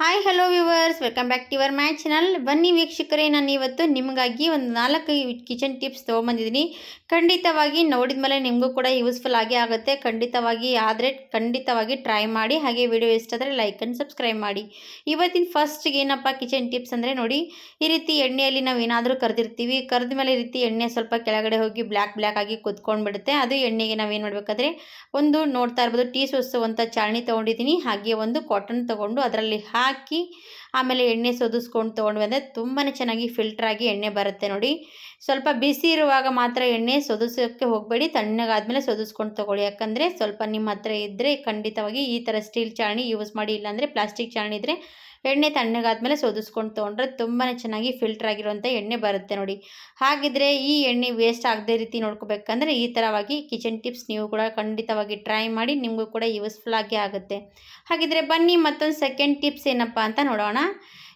Hi hello viewers welcome back to your my channel ಬನ್ನಿ ವೀಕ್ಷಕರೇ, ನಾನು ಇವತ್ತು ನಿಮಗಾಗಿ ಒಂದು ನಾಲ್ಕು ಕಿಚನ್ ಟಿಪ್ಸ್ ತೊಗೊಂಬಂದಿದ್ದೀನಿ. ಖಂಡಿತವಾಗಿ ನೋಡಿದ ಮೇಲೆ ನಿಮಗೂ ಕೂಡ ಯೂಸ್ಫುಲ್ ಆಗೇ ಆಗುತ್ತೆ. ಖಂಡಿತವಾಗಿ ಆದರೆ ಖಂಡಿತವಾಗಿ ಟ್ರೈ ಮಾಡಿ. ಹಾಗೆ ವಿಡಿಯೋ ಇಷ್ಟ ಆದರೆ ಲೈಕ್ ಆ್ಯಂಡ್ ಸಬ್ಸ್ಕ್ರೈಬ್ ಮಾಡಿ. ಇವತ್ತಿನ ಫಸ್ಟ್ಗೆ ಏನಪ್ಪ ಕಿಚನ್ ಟಿಪ್ಸ್ ಅಂದರೆ ನೋಡಿ, ಈ ರೀತಿ ಎಣ್ಣೆಯಲ್ಲಿ ನಾವು ಏನಾದರೂ ಕರೆದಿರ್ತೀವಿ. ಕರೆದ ಮೇಲೆ ಈ ರೀತಿ ಎಣ್ಣೆ ಸ್ವಲ್ಪ ಕೆಳಗಡೆ ಹೋಗಿ ಬ್ಲ್ಯಾಕ್ ಬ್ಲ್ಯಾಕ್ ಆಗಿ ಕುತ್ಕೊಂಡ್ಬಿಡುತ್ತೆ ಅದು ಎಣ್ಣೆಗೆ ನಾವೇನು ಮಾಡಬೇಕಾದ್ರೆ, ಒಂದು ನೋಡ್ತಾ ಇರ್ಬೋದು, ಟೀ ಸೋಸುವಂಥ ಚಾಳಣಿ ತೊಗೊಂಡಿದ್ದೀನಿ. ಹಾಗೆ ಒಂದು ಕಾಟನ್ ತೊಗೊಂಡು ಅದರಲ್ಲಿ ಹಾಕಿ aqui. ಆಮೇಲೆ ಎಣ್ಣೆ ಸೋದಿಸ್ಕೊಂಡು ತೊಗೊಂಡ್ವಿ ಅಂದರೆ ತುಂಬಾ ಚೆನ್ನಾಗಿ ಫಿಲ್ಟ್ರಾಗಿ ಎಣ್ಣೆ ಬರುತ್ತೆ ನೋಡಿ. ಸ್ವಲ್ಪ ಬಿಸಿ ಇರುವಾಗ ಮಾತ್ರ ಎಣ್ಣೆ ಸೋದಿಸೋಕ್ಕೆ ಹೋಗಬೇಡಿ, ತಣ್ಣಗಾದ್ಮೇಲೆ ಸೋದಿಸ್ಕೊಂಡು ತೊಗೊಳ್ಳಿ. ಯಾಕಂದರೆ ಸ್ವಲ್ಪ ನಿಮ್ಮ ಹತ್ರ ಇದ್ದರೆ ಖಂಡಿತವಾಗಿ ಈ ಥರ ಸ್ಟೀಲ್ ಚಾಣಿ ಯೂಸ್ ಮಾಡಿ, ಇಲ್ಲಾಂದರೆ ಪ್ಲಾಸ್ಟಿಕ್ ಚಾಣಿ ಇದ್ದರೆ ಎಣ್ಣೆ ತಣ್ಣಗಾದ್ಮೇಲೆ ಸೋದಿಸ್ಕೊಂಡು ತೊಗೊಂಡ್ರೆ ತುಂಬಾ ಚೆನ್ನಾಗಿ ಫಿಲ್ಟರ್ ಆಗಿರುವಂಥ ಎಣ್ಣೆ ಬರುತ್ತೆ ನೋಡಿ. ಹಾಗಿದ್ರೆ ಈ ಎಣ್ಣೆ ವೇಸ್ಟ್ ಆಗದೆ ರೀತಿ ನೋಡ್ಕೋಬೇಕಂದ್ರೆ ಈ ಥರವಾಗಿ ಕಿಚನ್ ಟಿಪ್ಸ್ ನೀವು ಕೂಡ ಖಂಡಿತವಾಗಿ ಟ್ರೈ ಮಾಡಿ ನಿಮಗೂ ಕೂಡ ಯೂಸ್ಫುಲ್ ಆಗಿ ಆಗುತ್ತೆ. ಹಾಗಿದ್ರೆ ಬನ್ನಿ ಮತ್ತೊಂದು ಸೆಕೆಂಡ್ ಟಿಪ್ಸ್ ಏನಪ್ಪ ಅಂತ ನೋಡೋಣ.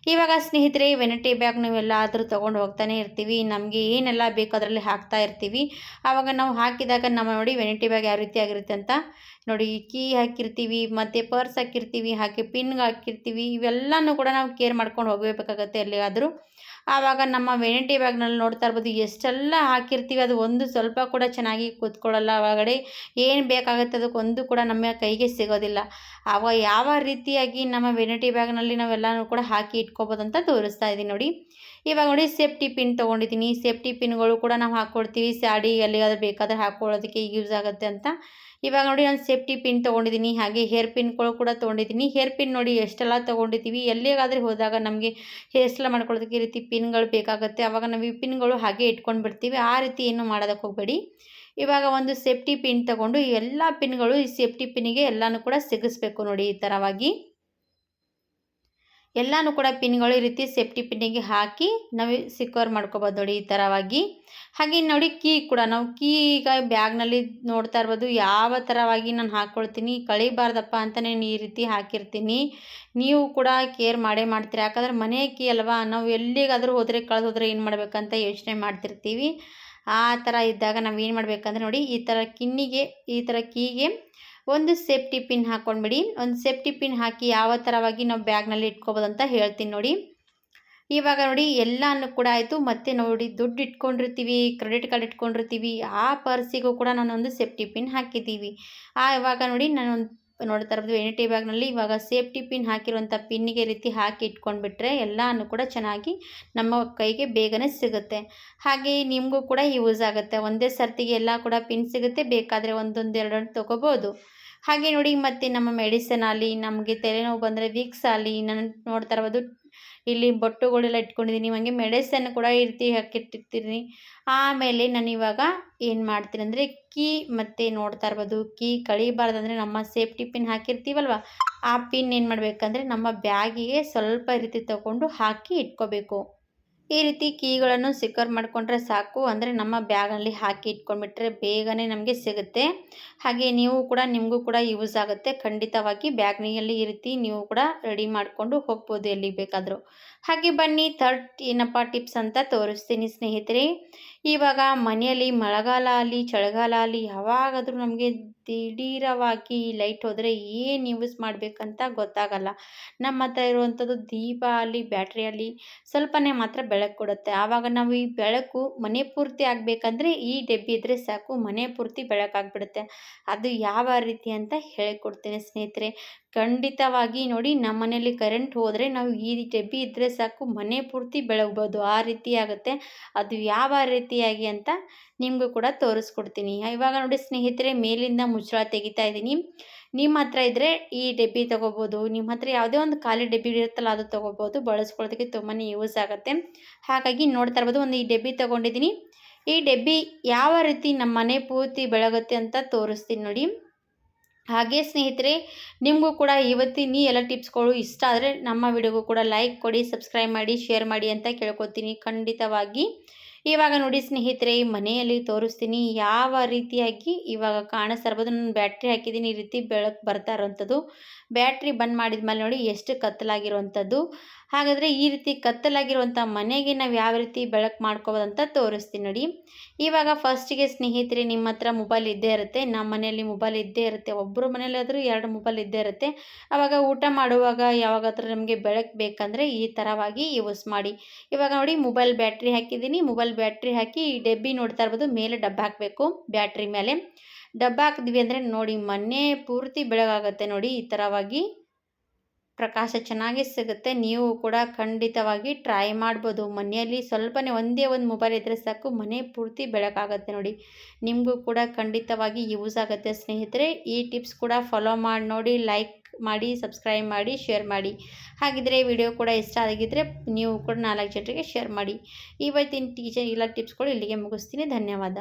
ಇವಾಗ ಸ್ನೇಹಿತರೆ ವೆನಿಟಿ ಬ್ಯಾಗ್ ನಾವೆಲ್ಲಾದರೂ ತೊಗೊಂಡು ಹೋಗ್ತಾನೆ ಇರ್ತೀವಿ. ನಮಗೆ ಏನೆಲ್ಲ ಬೇಕೋ ಅದರಲ್ಲಿ ಹಾಕ್ತಾ ಇರ್ತೀವಿ. ಆವಾಗ ನಾವು ಹಾಕಿದಾಗ ನಮ್ಮ ನೋಡಿ ವೆನಿಟಿ ಬ್ಯಾಗ್ ಯಾವ ರೀತಿ ಆಗಿರುತ್ತೆ ಅಂತ ನೋಡಿ, ಕೀ ಹಾಕಿರ್ತೀವಿ, ಮತ್ತು ಪರ್ಸ್ ಹಾಕಿರ್ತೀವಿ ಹಾಕಿ ಪಿನ್ಗೆ ಹಾಕಿರ್ತೀವಿ, ಇವೆಲ್ಲನೂ ಕೂಡ ನಾವು ಕೇರ್ ಮಾಡ್ಕೊಂಡು ಹೋಗಬೇಕಾಗತ್ತೆ ಎಲ್ಲಿಗಾದರೂ. ಆವಾಗ ನಮ್ಮ ವೆನಿಟಿ ಬ್ಯಾಗ್ನಲ್ಲಿ ನೋಡ್ತಾ ಇರ್ಬೋದು, ಎಷ್ಟೆಲ್ಲ ಹಾಕಿರ್ತೀವಿ, ಅದು ಒಂದು ಸ್ವಲ್ಪ ಕೂಡ ಚೆನ್ನಾಗಿ ಕೂತ್ಕೊಳ್ಳಲ್ಲ ಒಳಗಡೆ. ಏನು ಬೇಕಾಗುತ್ತೆ ಅದಕ್ಕೆ ಒಂದು ಕೂಡ ನಮ್ಮ ಕೈಗೆ ಸಿಗೋದಿಲ್ಲ. ಆವಾಗ ಯಾವ ರೀತಿಯಾಗಿ ನಮ್ಮ ವೆನಿಟಿ ಬ್ಯಾಗ್ನಲ್ಲಿ ನಾವೆಲ್ಲನೂ ಕೂಡ ಹಾಕಿ ಇಟ್ಕೋಬೋದು ಅಂತ ತೋರಿಸ್ತಾ ಇದ್ದೀನಿ ನೋಡಿ. ಇವಾಗ ನೋಡಿ ಸೇಫ್ಟಿ ಪಿನ್ ತೊಗೊಂಡಿದ್ದೀನಿ. ಸೇಫ್ಟಿ ಪಿನ್ಗಳು ಕೂಡ ನಾವು ಹಾಕ್ಕೊಡ್ತೀವಿ ಸ್ಯಾಡಿ ಎಲ್ಲಿಗಾದ್ರೂ ಬೇಕಾದ್ರೆ ಹಾಕ್ಕೊಳ್ಳೋದಕ್ಕೆ ಯೂಸ್ ಆಗುತ್ತೆ ಅಂತ. ಇವಾಗ ನೋಡಿ ನಾನು ಸೇಫ್ಟಿ ಪಿನ್ ತೊಗೊಂಡಿದ್ದೀನಿ. ಹಾಗೆ ಹೇರ್ ಪಿನ್ಗಳು ಕೂಡ ತೊಗೊಂಡಿದ್ದೀನಿ. ಹೇರ್ ಪಿನ್ ನೋಡಿ ಎಷ್ಟೆಲ್ಲ ತೊಗೊಂಡಿದ್ದೀವಿ. ಎಲ್ಲಿಗಾದರೂ ಹೋದಾಗ ನಮಗೆ ಹೇರ್ ಸ್ಟೈಲ್ ಮಾಡ್ಕೊಳ್ಳೋದಕ್ಕೆ ಈ ರೀತಿ ಪಿನ್ಗಳು ಬೇಕಾಗುತ್ತೆ. ಆವಾಗ ನಾವು ಈ ಪಿನ್ಗಳು ಹಾಗೆ ಇಟ್ಕೊಂಡು ಬಿಡ್ತೀವಿ ಆ ರೀತಿ ಏನು ಮಾಡೋದಕ್ಕೆ ಹೋಗಬೇಡಿ. ಇವಾಗ ಒಂದು ಸೇಫ್ಟಿ ಪಿನ್ ತೊಗೊಂಡು ಎಲ್ಲ ಪಿನ್ಗಳು ಈ ಸೇಫ್ಟಿ ಪಿನ್ನಿಗೆ ಎಲ್ಲನೂ ಕೂಡ ಸಿಗಿಸ್ಬೇಕು ನೋಡಿ ಈ ಥರವಾಗಿ. ಎಲ್ಲನೂ ಕೂಡ ಪಿನ್ಗಳು ಈ ರೀತಿ ಸೇಫ್ಟಿ ಪಿನ್ನಿಗೆ ಹಾಕಿ ನಾವು ಸಿಕ್ಯೂರ್ ಮಾಡ್ಕೋಬೋದು ನೋಡಿ ಈ ಥರವಾಗಿ. ಹಾಗೆ ನೋಡಿ ಕೀ ಕೂಡ ನಾವು ಕೀ ಈಗ ಬ್ಯಾಗ್ನಲ್ಲಿ ನೋಡ್ತಾ ಇರ್ಬೋದು. ಯಾವ ಥರವಾಗಿ ನಾನು ಹಾಕ್ಕೊಳ್ತೀನಿ, ಕಳಿಬಾರ್ದಪ್ಪ ಅಂತ ನಾನು ಈ ರೀತಿ ಹಾಕಿರ್ತೀನಿ. ನೀವು ಕೂಡ ಕೇರ್ ಮಾಡೇ ಮಾಡ್ತೀರಿ. ಯಾಕಂದರೆ ಮನೆ ಕೀ ಅಲ್ವಾ, ನಾವು ಎಲ್ಲಿಗಾದರೂ ಹೋದರೆ, ಕಳೆದು ಹೋದರೆ ಏನು ಮಾಡಬೇಕಂತ ಯೋಚನೆ ಮಾಡ್ತಿರ್ತೀವಿ. ಆ ಥರ ಇದ್ದಾಗ ನಾವು ಏನು ಮಾಡಬೇಕಂದ್ರೆ ನೋಡಿ ಈ ಥರ ಕಿನ್ನಿಗೆ, ಈ ಥರ ಕೀಗೆ ಒಂದು ಸೇಫ್ಟಿ ಪಿನ್ ಹಾಕ್ಕೊಂಡ್ಬಿಡಿ ಒಂದು ಸೇಫ್ಟಿ ಪಿನ್ ಹಾಕಿ ಯಾವ ಥರವಾಗಿ ನಾವು ಬ್ಯಾಗ್ನಲ್ಲಿ ಇಟ್ಕೋಬೋದು ಅಂತ ಹೇಳ್ತೀನಿ ನೋಡಿ. ಇವಾಗ ನೋಡಿ ಎಲ್ಲನೂ ಕೂಡ ಆಯಿತು. ಮತ್ತೆ ನೋಡಿ ದುಡ್ಡು ಇಟ್ಕೊಂಡಿರ್ತೀವಿ, ಕ್ರೆಡಿಟ್ ಕಾರ್ಡ್ ಇಟ್ಕೊಂಡಿರ್ತೀವಿ. ಆ ಪರ್ಸಿಗೂ ಕೂಡ ನಾನೊಂದು ಸೇಫ್ಟಿ ಪಿನ್ ಹಾಕಿದ್ದೀವಿ. ಆ ಇವಾಗ ನೋಡಿ ನಾನೊಂದು ನೋಡ್ತಾ ಇರೋದು ವೆನಿಟಿ ಬ್ಯಾಗ್ನಲ್ಲಿ ಇವಾಗ ಸೇಫ್ಟಿ ಪಿನ್ ಹಾಕಿರುವಂಥ ಪಿನ್ನಿಗೆ ರೀತಿ ಹಾಕಿ ಇಟ್ಕೊಂಡ್ಬಿಟ್ರೆ ಎಲ್ಲನೂ ಕೂಡ ಚೆನ್ನಾಗಿ ನಮ್ಮ ಕೈಗೆ ಬೇಗನೆ ಸಿಗುತ್ತೆ. ಹಾಗೆ ನಿಮಗೂ ಕೂಡ ಯೂಸ್ ಆಗುತ್ತೆ. ಒಂದೇ ಸರ್ತಿಗೆ ಎಲ್ಲ ಕೂಡ ಪಿನ್ ಸಿಗುತ್ತೆ. ಬೇಕಾದರೆ ಒಂದೊಂದು ಎರಡು ತೊಗೋಬೋದು. ಹಾಗೆ ನೋಡಿ ಮತ್ತು ನಮ್ಮ ಮೆಡಿಸನ್ ಆಗಲಿ ನಮಗೆ ತಲೆನೋವು ಬಂದರೆ ವೀಕ್ಸ್ ಆಗಲಿ ನಾನು ನೋಡ್ತಾ ಇರ್ಬೋದು ಇಲ್ಲಿ ಬೊಟ್ಟುಗಳೆಲ್ಲ ಇಟ್ಕೊಂಡಿದ್ದೀನಿ. ಹಾಗೆ ಮೆಡಿಸನ್ ಕೂಡ ಈ ರೀತಿ ಹಾಕಿಟ್ಟಿರ್ತೀನಿ. ಆಮೇಲೆ ನಾನು ಇವಾಗ ಏನು ಮಾಡ್ತೀನಿ ಅಂದರೆ ಕೀ ಮತ್ತು ನೋಡ್ತಾ ಇರ್ಬೋದು. ಕೀ ಕಳಿಬಾರ್ದಂದರೆ ನಮ್ಮ ಸೇಫ್ಟಿ ಪಿನ್ ಹಾಕಿರ್ತೀವಲ್ವ? ಆ ಪಿನ್ ಏನು ಮಾಡಬೇಕಂದ್ರೆ ನಮ್ಮ ಬ್ಯಾಗಿಗೆ ಸ್ವಲ್ಪ ರೀತಿ ತಗೊಂಡು ಹಾಕಿ ಇಟ್ಕೋಬೇಕು. ಈ ರೀತಿ ಕೀಗಳನ್ನು ಸಿಕ್ಕರ್ ಮಾಡಿಕೊಂಡ್ರೆ ಸಾಕು. ಅಂದರೆ ನಮ್ಮ ಬ್ಯಾಗಲ್ಲಿ ಹಾಕಿ ಇಟ್ಕೊಂಡ್ಬಿಟ್ರೆ ಬೇಗನೆ ನಮಗೆ ಸಿಗುತ್ತೆ. ಹಾಗೆ ನೀವು ಕೂಡ ನಿಮಗೂ ಕೂಡ ಯೂಸ್ ಆಗುತ್ತೆ. ಖಂಡಿತವಾಗಿ ಬ್ಯಾಗ್ನಿಯಲ್ಲಿ ಈ ರೀತಿ ನೀವು ಕೂಡ ರೆಡಿ ಮಾಡಿಕೊಂಡು ಹೋಗ್ಬೋದು ಎಲ್ಲಿಗೆ ಬೇಕಾದರೂ. ಹಾಗೆ ಬನ್ನಿ ಥರ್ಡ್ ಏನಪ್ಪ ಟಿಪ್ಸ್ ಅಂತ ತೋರಿಸ್ತೀನಿ ಸ್ನೇಹಿತರೆ. ಇವಾಗ ಮನೆಯಲ್ಲಿ ಮಳೆಗಾಲ ಆಗಲಿ, ಚಳಿಗಾಲ ಆಗಲಿ, ಯಾವಾಗಾದರೂ ನಮಗೆ ದಿಢೀರವಾಗಿ ಲೈಟ್ ಹೋದರೆ ಏನು ಯೂಸ್ ಮಾಡಬೇಕಂತ ಗೊತ್ತಾಗಲ್ಲ. ನಮ್ಮ ಹತ್ರ ಇರುವಂಥದ್ದು ದೀಪ ಆಗಲಿ ಬ್ಯಾಟ್ರಿ ಆಗಲಿ, ಸ್ವಲ್ಪನೇ ಮಾತ್ರ ಬೆಳಕು ಕೊಡುತ್ತೆ. ಆವಾಗ ನಾವು ಈ ಬೆಳಕು ಮನೆ ಪೂರ್ತಿ ಆಗಬೇಕಂದ್ರೆ ಈ ಡಬ್ಬಿ ಇದ್ದರೆ ಸಾಕು, ಮನೆ ಪೂರ್ತಿ ಬೆಳಕಾಗ್ಬಿಡುತ್ತೆ ಅದು ಯಾವ ರೀತಿ ಅಂತ ಹೇಳಿಕೊಡ್ತೇನೆ ಸ್ನೇಹಿತರೆ. ಖಂಡಿತವಾಗಿ ನೋಡಿ, ನಮ್ಮ ಮನೆಯಲ್ಲಿ ಕರೆಂಟ್ ಹೋದರೆ ನಾವು ಈ ಡಬ್ಬಿ ಇದ್ದರೆ ಸಾಕು, ಮನೆ ಪೂರ್ತಿ ಬೆಳಗ್ಬೋದು. ಆ ರೀತಿ ಆಗುತ್ತೆ. ಅದು ಯಾವ ರೀತಿಯಾಗಿ ಅಂತ ನಿಮಗೂ ಕೂಡ ತೋರಿಸ್ಕೊಡ್ತೀನಿ. ಇವಾಗ ನೋಡಿ ಸ್ನೇಹಿತರೆ, ಮೇಲಿಂದ ಮುಚ್ಚಳ ತೆಗಿತಾ ಇದ್ದೀನಿ. ನಿಮ್ಮ ಹತ್ರ ಇದ್ದರೆ ಈ ಡಬ್ಬಿ ತೊಗೋಬೋದು. ನಿಮ್ಮ ಹತ್ರ ಯಾವುದೇ ಒಂದು ಖಾಲಿ ಡಬ್ಬಿ ಇರುತ್ತಲ್ಲ, ಅದು ತೊಗೋಬೋದು. ಬಳಸ್ಕೊಳ್ಳೋದಕ್ಕೆ ತುಂಬಾ ಯೂಸ್ ಆಗುತ್ತೆ. ಹಾಗಾಗಿ ನೋಡ್ತಾ ಇರ್ಬೋದು, ಒಂದು ಈ ಡಬ್ಬಿ ತೊಗೊಂಡಿದ್ದೀನಿ. ಈ ಡಬ್ಬಿ ಯಾವ ರೀತಿ ನಮ್ಮ ಮನೆ ಪೂರ್ತಿ ಬೆಳಗುತ್ತೆ ಅಂತ ತೋರಿಸ್ತೀನಿ ನೋಡಿ. ಹಾಗೆ ಸ್ನೇಹಿತರೆ, ನಿಮಗೂ ಕೂಡ ಇವತ್ತಿನ ಎಲ್ಲ ಟಿಪ್ಸ್ಗಳು ಇಷ್ಟ ಆದರೆ ನಮ್ಮ ವಿಡಿಯೋಗೂ ಕೂಡ ಲೈಕ್ ಕೊಡಿ, ಸಬ್ಸ್ಕ್ರೈಬ್ ಮಾಡಿ, ಶೇರ್ ಮಾಡಿ ಅಂತ ಕೇಳ್ಕೊತೀನಿ ಖಂಡಿತವಾಗಿ. ಇವಾಗ ನೋಡಿ ಸ್ನೇಹಿತರೆ, ಮನೆಯಲ್ಲಿ ತೋರಿಸ್ತೀನಿ ಯಾವ ರೀತಿಯಾಗಿ ಇವಾಗ ಕಾಣಿಸ್ತಾ ಇರ್ಬೋದು. ನಾನು ಬ್ಯಾಟ್ರಿ ಹಾಕಿದ್ದೀನಿ, ಈ ರೀತಿ ಬೆಳಕು ಬರ್ತಾ ಇರೋವಂಥದ್ದು ಬ್ಯಾಟ್ರಿ ಬಂದ್ ಮಾಡಿದ ಮೇಲೆ ನೋಡಿ ಎಷ್ಟು ಕತ್ತಲಾಗಿರುವಂಥದ್ದು. ಹಾಗಾದರೆ ಈ ರೀತಿ ಕತ್ತಲಾಗಿರುವಂಥ ಮನೆಗೆ ನಾವು ಯಾವ ರೀತಿ ಬೆಳಕು ಮಾಡ್ಕೋಬೋದಂತ ತೋರಿಸ್ತೀನಿ ನೋಡಿ. ಇವಾಗ ಫಸ್ಟಿಗೆ ಸ್ನೇಹಿತರೆ ನಿಮ್ಮ ಹತ್ರ ಮೊಬೈಲ್ ಇದ್ದೇ ಇರುತ್ತೆ. ನಮ್ಮ ಮನೆಯಲ್ಲಿ ಮೊಬೈಲ್ ಇದ್ದೇ ಇರುತ್ತೆ. ಒಬ್ಬರು ಮನೇಲಾದರೂ ಎರಡು ಮೊಬೈಲ್ ಇದ್ದೇ ಇರುತ್ತೆ. ಆವಾಗ ಊಟ ಮಾಡುವಾಗ ಯಾವಾಗಾದ್ರೂ ನಮಗೆ ಬೆಳಕು ಬೇಕಂದರೆ ಈ ಥರವಾಗಿ ಯೂಸ್ ಮಾಡಿ. ಇವಾಗ ನೋಡಿ ಮೊಬೈಲ್ ಬ್ಯಾಟ್ರಿ ಹಾಕಿದ್ದೀನಿ. ಮೊಬೈಲ್ ಬ್ಯಾಟ್ರಿ ಹಾಕಿ ಈ ಡಬ್ಬಿ ನೋಡ್ತಾ ಇರ್ಬೋದು. ಮೇಲೆ ಡಬ್ಬ ಹಾಕಬೇಕು ಬ್ಯಾಟ್ರಿ ಮೇಲೆ. ಡಬ್ಬ ಹಾಕಿದ್ವಿ ಅಂದರೆ ನೋಡಿ ಮನೆ ಪೂರ್ತಿ ಬೆಳಕಾಗುತ್ತೆ ನೋಡಿ, ಈ ಥರವಾಗಿ ಪ್ರಕಾಶ ಚೆನ್ನಾಗಿ ಸಿಗುತ್ತೆ. ನೀವು ಕೂಡ ಖಂಡಿತವಾಗಿ ಟ್ರೈ ಮಾಡ್ಬೋದು. ಮನೆಯಲ್ಲಿ ಸ್ವಲ್ಪನೇ ಒಂದೇ ಒಂದು ಮೊಬೈಲ್ ಇದ್ದರೆ ಸಾಕು, ಮನೆ ಪೂರ್ತಿ ಬೆಳಕಾಗುತ್ತೆ ನೋಡಿ. ನಿಮಗೂ ಕೂಡ ಖಂಡಿತವಾಗಿ ಯೂಸ್ ಆಗುತ್ತೆ ಸ್ನೇಹಿತರೆ. ಈ ಟಿಪ್ಸ್ ಕೂಡ ಫಾಲೋ ಮಾಡಿ, ನೋಡಿ ಲೈಕ್ ಮಾಡಿ ಸಬ್ಸ್ಕ್ರೈಬ್ ಮಾಡಿ ಶೇರ್ ಮಾಡಿ. ಹಾಗಿದ್ರೆ ವಿಡಿಯೋ ಕೂಡ ಇಷ್ಟ ಆಗಿದ್ದರೆ ನೀವು ಕೂಡ ನಾಲ್ಕು ಜನರಿಗೆ ಶೇರ್ ಮಾಡಿ. ಇವತ್ತಿನ ಟೀಚರ್ ಇಲ್ಲ ಟಿಪ್ಸ್ಗಳು ಇಲ್ಲಿಗೆ ಮುಗಿಸ್ತೀನಿ. ಧನ್ಯವಾದ.